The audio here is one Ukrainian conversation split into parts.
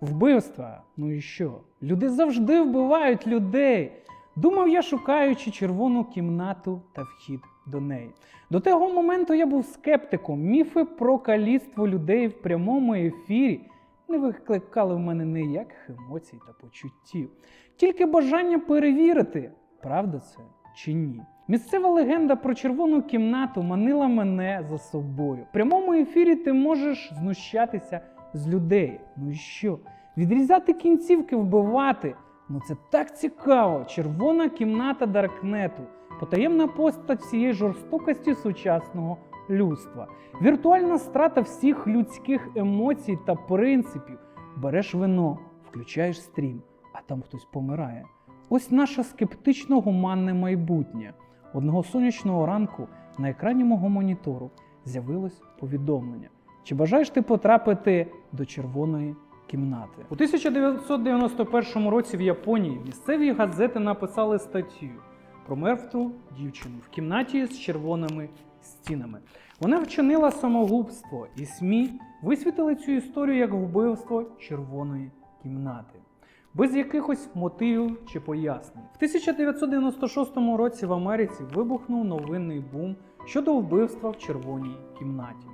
Вбивства. Ну і що? Люди завжди вбивають людей. Думав я, шукаючи червону кімнату та вхід до неї. До того моменту я був скептиком. Міфи про каліцтво людей в прямому ефірі не викликали в мене ніяких емоцій та почуттів. Тільки бажання перевірити, правда це чи ні. Місцева легенда про червону кімнату манила мене за собою. В прямому ефірі ти можеш знущатися з людей. Ну і що? Відрізати кінцівки, вбивати. Ну це так цікаво. Червона кімната Даркнету. Потаємна постать всієї жорстокості сучасного людства. Віртуальна страта всіх людських емоцій та принципів. Береш вино, включаєш стрім, а там хтось помирає. Ось наше скептично гуманне майбутнє. Одного сонячного ранку на екрані мого монітору з'явилось повідомлення. Чи бажаєш ти потрапити до червоної кімнати? У 1991 році в Японії місцеві газети написали статтю про мертву дівчину в кімнаті з червоними стінами. Вона вчинила самогубство, і СМІ висвітили цю історію як вбивство червоної кімнати. Без якихось мотивів чи пояснень. В 1996 році в Америці вибухнув новинний бум щодо вбивства в червоній кімнаті.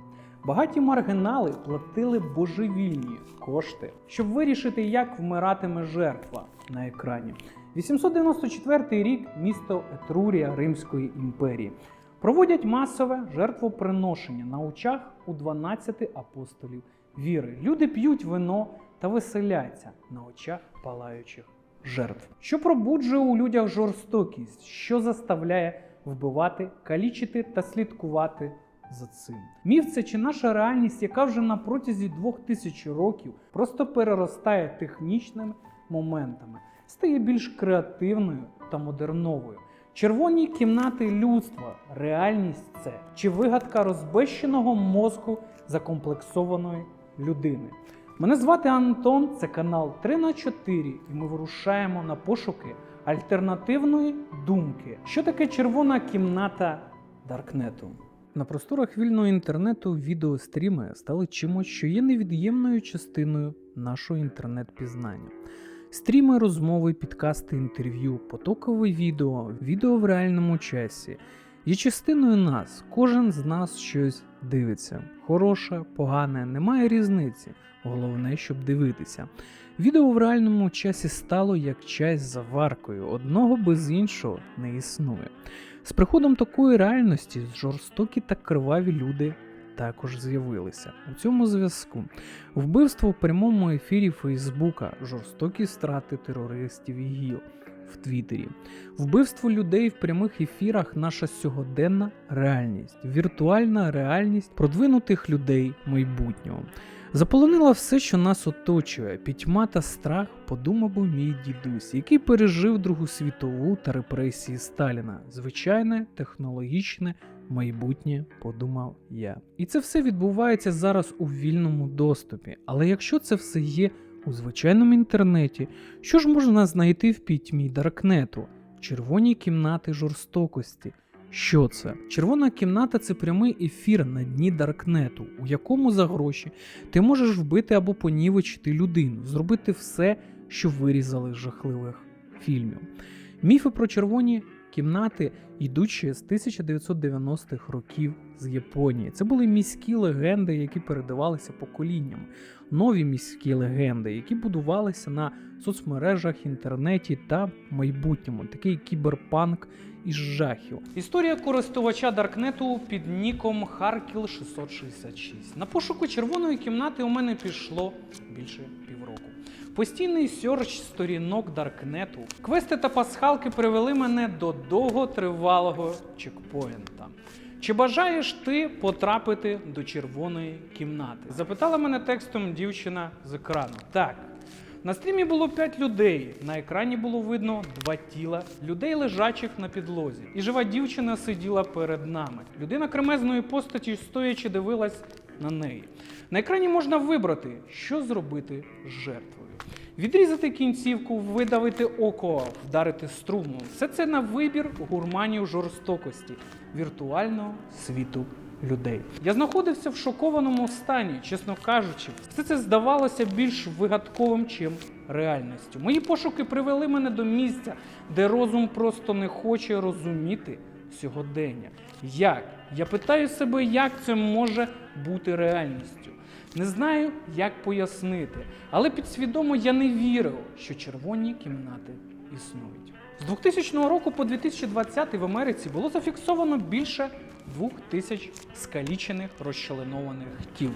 Багаті маргінали платили божевільні кошти, щоб вирішити, як вмиратиме жертва на екрані. 894 рік місто Етрурія Римської імперії. Проводять масове жертвоприношення на очах у 12 апостолів віри. Люди п'ють вино та веселяться на очах палаючих жертв. Що пробуджує у людях жорстокість, що заставляє вбивати, калічити та слідкувати за цим. Міф це чи наша реальність, яка вже на протязі двох тисяч років просто переростає технічними моментами, стає більш креативною та модерновою. Червоні кімнати людства, реальність це чи вигадка розбещеного мозку закомплексованої людини. Мене звати Антон, це канал 3 на 4 і ми вирушаємо на пошуки альтернативної думки. Що таке червона кімната Даркнету? На просторах вільного інтернету відеостріми стали чимось, що є невід'ємною частиною нашого інтернет-пізнання. Стріми, розмови, підкасти, інтерв'ю, потокове відео, відео в реальному часі є частиною нас. Кожен з нас щось дивиться. Хороше, погане, немає різниці. Головне, щоб дивитися. Відео в реальному часі стало як чай з заваркою, одного без іншого не існує. З приходом такої реальності жорстокі та криваві люди також з'явилися. У цьому зв'язку вбивство в прямому ефірі Фейсбука, жорстокі страти терористів і ГІЛ в Твіттері, вбивство людей в прямих ефірах наша сьогоденна реальність, віртуальна реальність продвинутих людей майбутнього. Заполонила все, що нас оточує, пітьма та страх, подумав би мій дідусь, який пережив Другу світову та репресії Сталіна. Звичайне, технологічне майбутнє, подумав я. І це все відбувається зараз у вільному доступі. Але якщо це все є у звичайному інтернеті, що ж можна знайти в пітьмі Даркнету? Червоні кімнати жорстокості. Що це? Червона кімната це прямий ефір на дні Даркнету, у якому за гроші ти можеш вбити або понівечити людину, зробити все, що вирізали з жахливих фільмів. Міфи про червоні кімнати ще з 1990-х років з Японії. Це були міські легенди, які передавалися поколіннями. Нові міські легенди, які будувалися на соцмережах, інтернеті та майбутньому, такий кіберпанк із жахів. Історія користувача Даркнету під ніком Харкіл 666. На пошуку червоної кімнати у мене пішло більше півроку. Постійний сьорч сторінок Даркнету, квести та пасхалки привели мене до довготривалого чекпоінта. Чи бажаєш ти потрапити до червоної кімнати? Запитала мене текстом дівчина з екрану. Так. На стрімі було 5 людей. На екрані було видно два тіла, людей лежачих на підлозі. І жива дівчина сиділа перед нами. Людина кремезної постаті стоячи дивилась на неї. На екрані можна вибрати, що зробити з жертвою. Відрізати кінцівку, видавити око, вдарити струму. Все це на вибір гурманів жорстокості, віртуального світу людей. Я знаходився в шокованому стані, чесно кажучи, все це здавалося більш вигадковим, чим реальністю. Мої пошуки привели мене до місця, де розум просто не хоче розуміти сьогодення. Як? Я питаю себе, як це може бути реальністю. Не знаю, як пояснити, але підсвідомо я не вірив, що червоні кімнати існують. З 2000 року по 2020 в Америці було зафіксовано більше двох тисяч скалічених розчленованих тіл.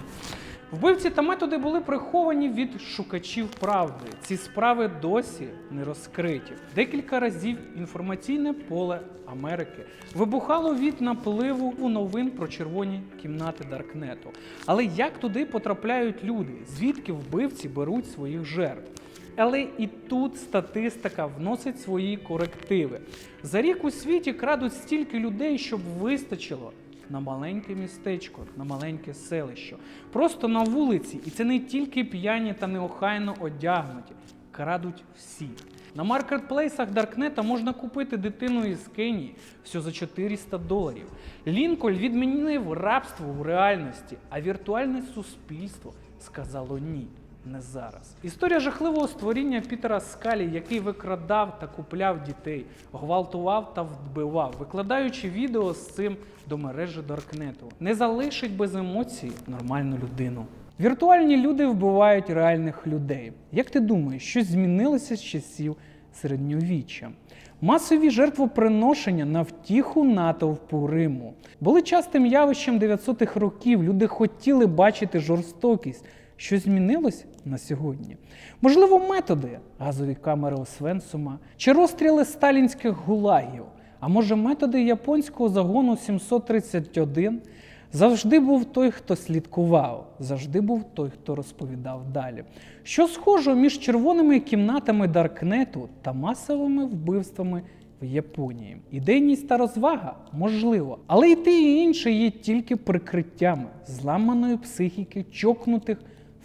Вбивці та методи були приховані від шукачів правди. Ці справи досі не розкриті. Декілька разів інформаційне поле Америки вибухало від напливу у новин про червоні кімнати Даркнету. Але як туди потрапляють люди? Звідки вбивці беруть своїх жертв? Але і тут статистика вносить свої корективи. За рік у світі крадуть стільки людей, щоб вистачило на маленьке містечко, на маленьке селище. Просто на вулиці, і це не тільки п'яні та неохайно одягнуті, крадуть всі. На маркетплейсах Даркнета можна купити дитину із Кенії все за 400 доларів. Лінкольн відмінив рабство в реальності, а віртуальне суспільство сказало ні. Не зараз. Історія жахливого створіння Пітера Скалі, який викрадав та купляв дітей, гвалтував та вбивав, викладаючи відео з цим до мережі Даркнету, не залишить без емоцій нормальну людину. Віртуальні люди вбивають реальних людей. Як ти думаєш, що змінилося з часів середньовіччя? Масові жертвоприношення на втіху натовпу Риму були частим явищем 900-х років. Люди хотіли бачити жорстокість. Що змінилось на сьогодні? Можливо, методи газові камери Освенсума чи розстріли сталінських гулагів. А може, методи японського загону 731 завжди був той, хто слідкував, завжди був той, хто розповідав далі. Що схоже між червоними кімнатами Даркнету та масовими вбивствами в Японії. Ідейність та розвага можливо, але і те, і інше є тільки прикриттями зламаної психіки чокнутих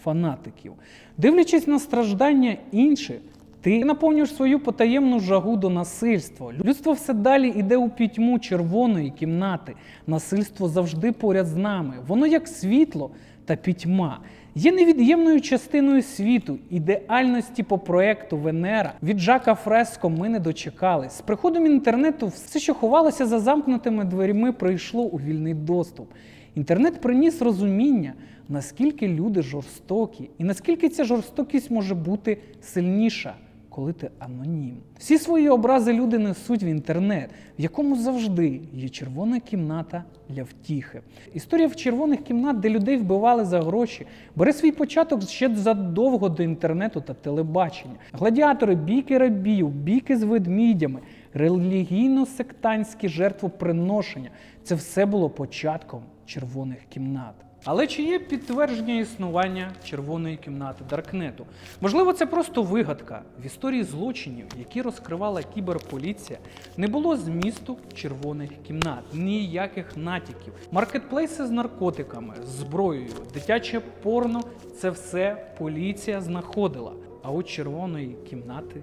фанатиків. Дивлячись на страждання інших, ти наповнюєш свою потаємну жагу до насильства. Людство все далі йде у пітьму червоної кімнати. Насильство завжди поряд з нами. Воно як світло та пітьма. Є невід'ємною частиною світу, ідеальності по проекту Венера. Від Жака Фреско ми не дочекались. З приходом інтернету все, що ховалося за замкнутими дверима, прийшло у вільний доступ. Інтернет приніс розуміння, наскільки люди жорстокі, і наскільки ця жорстокість може бути сильніша, коли ти анонім. Всі свої образи люди несуть в інтернет, в якому завжди є червона кімната для втіхи. Історія в червоних кімнат, де людей вбивали за гроші, бере свій початок ще задовго до інтернету та телебачення. Гладіатори, бійки рабів, бійки з ведмідями, релігійно-сектантські жертвоприношення це все було початком червоних кімнат. Але чи є підтвердження існування червоної кімнати Даркнету? Можливо, це просто вигадка. В історії злочинів, які розкривала кіберполіція, не було змісту червоних кімнат, ніяких натяків. Маркетплейси з наркотиками, зброєю, дитяче порно це все поліція знаходила. А от червоної кімнати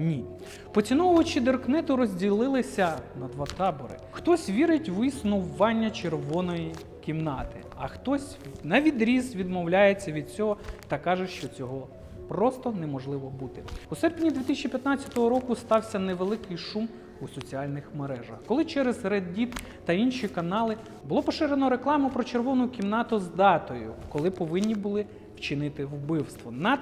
ні. Поціновувачі Даркнету розділилися на два табори. Хтось вірить в існування червоної кімнати, а хтось на відріз відмовляється від цього та каже, що цього просто неможливо бути. У серпні 2015 року стався невеликий шум у соціальних мережах, коли через Reddit та інші канали було поширено рекламу про червону кімнату з датою, коли повинні були вчинити вбивство над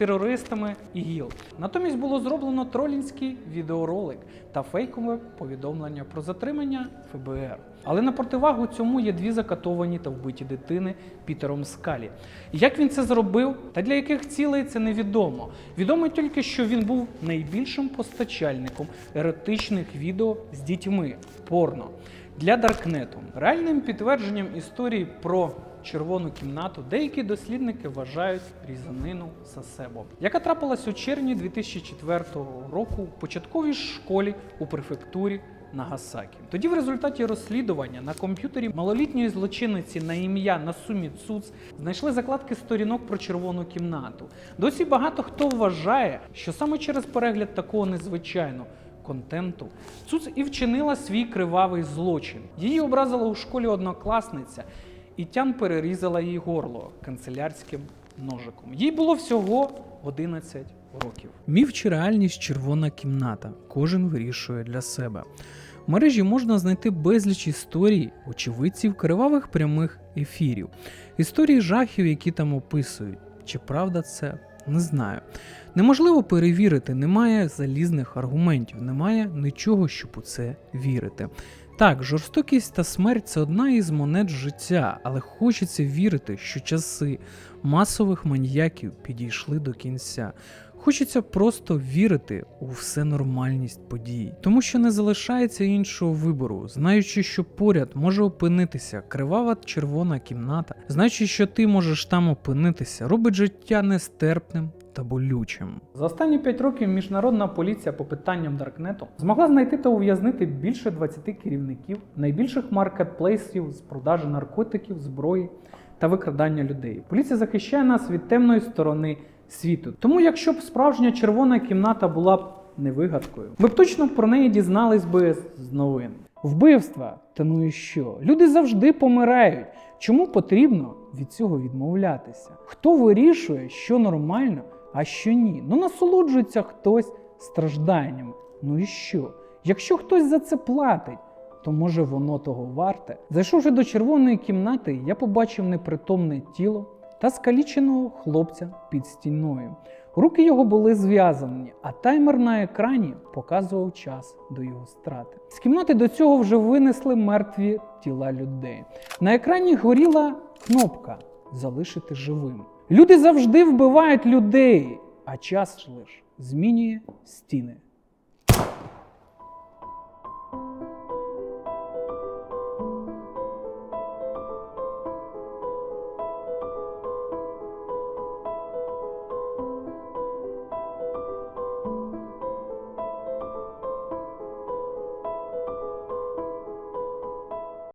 терористами ІГІЛ. Натомість було зроблено тролінський відеоролик та фейкове повідомлення про затримання ФБР. Але на противагу цьому є дві закатовані та вбиті дитини Пітером Скалі. Як він це зробив та для яких цілей це невідомо. Відомо тільки, що він був найбільшим постачальником еротичних відео з дітьми порно для Даркнету. Реальним підтвердженням історії про червону кімнату деякі дослідники вважають різанину Сасебо, яка трапилась у червні 2004 року в початковій школі у префектурі Нагасакі. Тоді в результаті розслідування на комп'ютері малолітньої злочинниці на ім'я Насумі Цуц знайшли закладки сторінок про червону кімнату. Досі багато хто вважає, що саме через перегляд такого незвичайно контенту, Цуц і вчинила свій кривавий злочин. Її образила у школі однокласниця, і Тян перерізала їй горло канцелярським ножиком. Їй було всього 11 років. Міф чи реальність червона кімната. Кожен вирішує для себе. В мережі можна знайти безліч історій, очевидців кривавих прямих ефірів, історії жахів, які там описують. Чи правда це? Не знаю. Неможливо перевірити, немає залізних аргументів, немає нічого, щоб у це вірити. Так, жорстокість та смерть це одна із монет життя, але хочеться вірити, що часи масових маніяків підійшли до кінця. Хочеться просто вірити у всенормальність подій, тому що не залишається іншого вибору, знаючи, що поряд може опинитися кривава червона кімната, знаючи, що ти можеш там опинитися, робить життя нестерпним та болючим. За останні 5 років міжнародна поліція по питанням Даркнету змогла знайти та ув'язнити більше 20 керівників найбільших маркетплейсів з продажу наркотиків, зброї та викрадання людей. Поліція захищає нас від темної сторони світу. Тому, якщо б справжня червона кімната була б не ми б точно про неї дізнались би з новин. Вбивства, та ну і що? Люди завжди помирають. Чому потрібно від цього відмовлятися? Хто вирішує, що нормально, а що ні? Ну насолоджується хтось стражданнями. Ну і що? Якщо хтось за це платить, то може воно того варте. Зайшовши до червоної кімнати, я побачив непритомне тіло та скаліченого хлопця під стіною. Руки його були зв'язані, а таймер на екрані показував час до його страти. З кімнати до цього вже винесли мертві тіла людей. На екрані горіла кнопка залишити живим. Люди завжди вбивають людей, а час лиш змінює стіни.